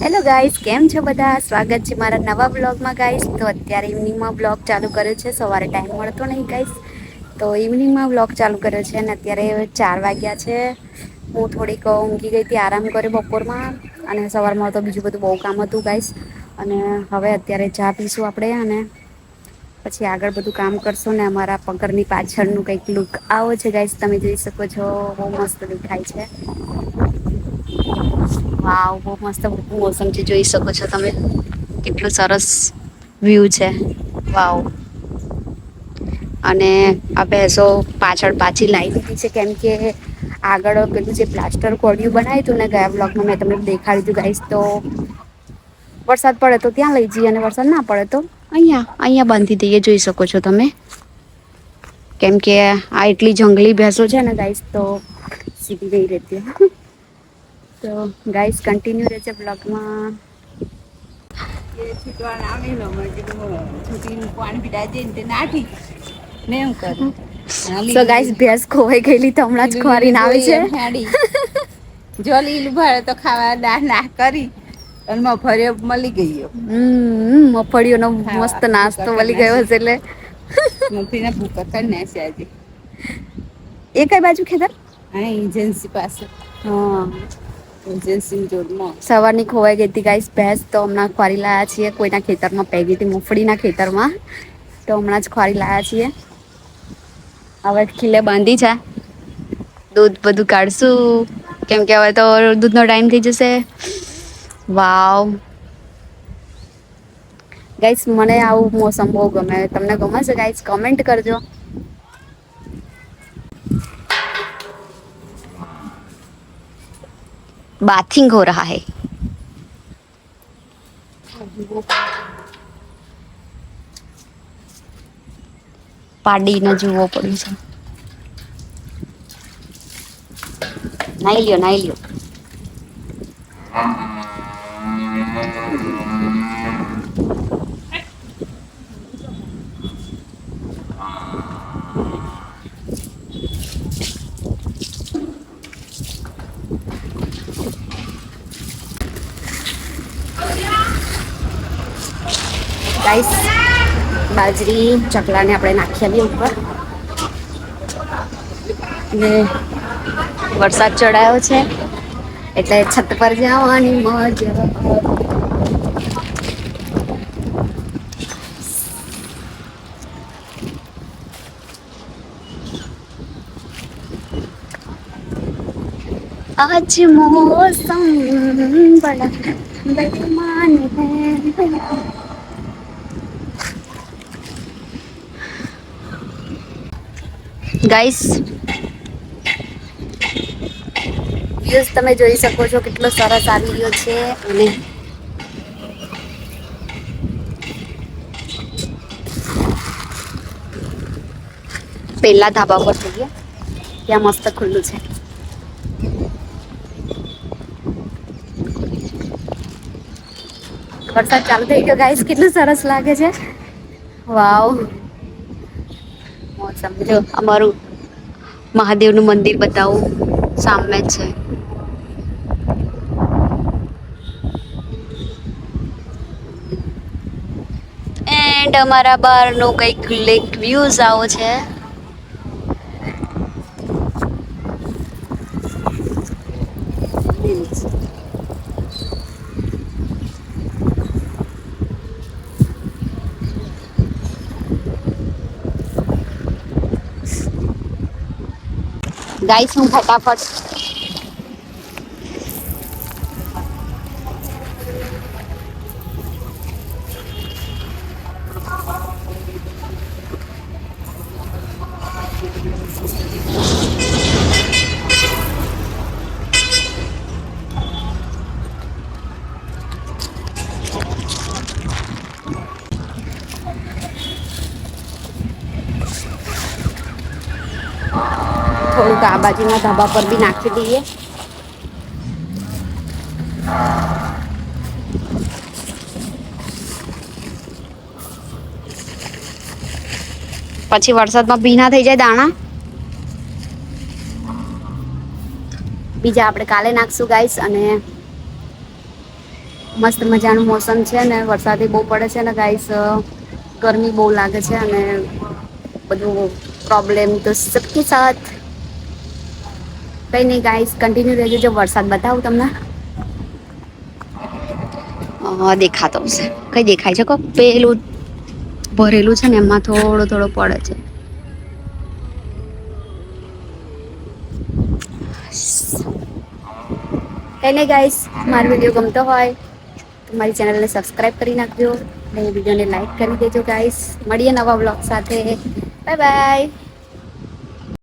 Hello guys કેમ છો બધા? સ્વાગત છે મારા નવા બ્લોગમાં ગાઈસ તો અત્યારે ઇવનિંગમાં બ્લોગ ચાલુ કર્યો છે. સવારે ટાઈમ મળતો નહીં ગાઈસ તો ઇવનિંગમાં બ્લોગ ચાલુ કર્યો છે અને અત્યારે ચાર વાગ્યા છે. હું થોડીક ઊંઘી ગઈ હતી, આરામ કર્યો બપોરમાં. અને સવારમાં તો બીજું બધું બહુ કામ હતું ગાઈસ અને હવે અત્યારે ચા પીશું આપણે અને પછી આગળ બધું કામ કરશું ને અમારા પગરની પાછળનું કંઈક લુક આવો છે ગાઈસ તમે જોઈ શકો છો. બહુ મસ્ત દેખાય છે. વાવ, બહુ મસ્ત મોસમ છે, જોઈ શકો છો તમે. કેટલું સરસ વ્યૂ છે. વાવ. અને આ ભેંસો પાછળ પાછી લાવી દીધી છે, કેમ કે આગળ પેલું જે પ્લાસ્ટર કોડિયું બનાવ્યું હતું ને ગયા બ્લોકમાં મેં તમને દેખાડી દીધું ગાઈશ તો વરસાદ પડે તો ત્યાં લઈ જઈએ અને વરસાદ ના પડે તો અહીંયા અહીંયા બાંધી દઈએ, જોઈ શકો છો તમે. કેમ કે આ એટલી જંગલી ભેંસો છે ને ગાઈશ તો સીધી નહીં રહેતી તો ગાઈસ કન્ટિન્યુ રહેશે બ્લોગમાં સો ગાઈસ ભેંસ ખોવાઈ ગયેલી તો હમણાં જ ખોરીને આવે છે. જો લીલું ભરે તો ખાવા ના ના કરી. અને મફળીઓ મળી ગયો. મફળીઓનો મસ્ત નાસ્તો મળી ગયો હશે એટલે. મફીના ભૂકા કરી નાખ્યા આજે. એ કઈ બાજુ ખેતર? હા એજન્સી પાસે. હા. સવારની ખોવાઈ ગઈ હતી ગાઈસ ભેંસ તો હમણાં ખોરી લાયા છીએ. કોઈના ખેતરમાં પੈ હતી મુફળીના ખેતરમાં. તો હમણાં જ ખોરી લાયા છીએ. હવે ખીલે બાંધી છે. દૂધ બધું કાઢશું. કેમ કે હવે તો દૂધનો ટાઈમ થઈ જશે. વાવ. ગાઈસ મને આવું મોસમ બહુ ગમે. તમને ગમે છે ગાઈસ કમેન્ટ કરજો. बाथिंग हो रहा है પાડીને જુઓ પડ્યું છે નાઈ લ્યો નાઈ લ્યો ગાઈસ બાજરી ચકલાને આપણે નાખી આવીએ ઉપર ને વરસાદ ચડાયો છે એટલે છત પર જવાની મજા आज मौसम बड़ा बेईमान है ગાઈસ વ્યૂઝ તમે જોઈ શકો છો કેટલો સરસ આવી રહ્યો છે અને પહેલા ધાબા પર જઈએ ત્યાં મસ્ત ખુલ્લું છે. વરસાદ ચાલુ થઈ ગયો. ગાઈસ કેટલું સરસ લાગે છે. વાવ મોસમ જો, અમારું મહાદેવનું મંદિર બતાવું. સામે છે. એન્ડ અમારા બહારનો કંઈક લેક વ્યૂઝ આવો છે. ગાઈસ હું ફટાફટ થોડુંક આ બાજુના ધાબા પર બી નાખી દઈએ. પછી વરસાદમાં ભીના થઈ જાય દાણા. બીજા આપણે કાલે નાખશું ગાઈસ અને મસ્ત મજાનું મોસમ છે ને વરસાદે બહુ પડે છે ને ગાઈસ ગરમી બહુ લાગે છે અને બધું પ્રોબ્લેમ તો સબકે સાથ. કઈ નહીં ગાઈસ કન્ટિન્યુ રહેજો. જો વરસાદ બતાવું તમને. દેખાતો હશે. કઈ દેખાય છે કો? પેલું ભરેલું છે ને, એમાં થોડો થોડો પડે છે. કઈ નહીં ગાઈસ મારો વીડિયો ગમતો હોય તો મારી ચેનલને સબસ્ક્રાઈબ કરી નાખજો અને વિડીયોને લાઈક કરી દેજો ગાઈસ મળીએ નવા બ્લોગ સાથે. Bye bye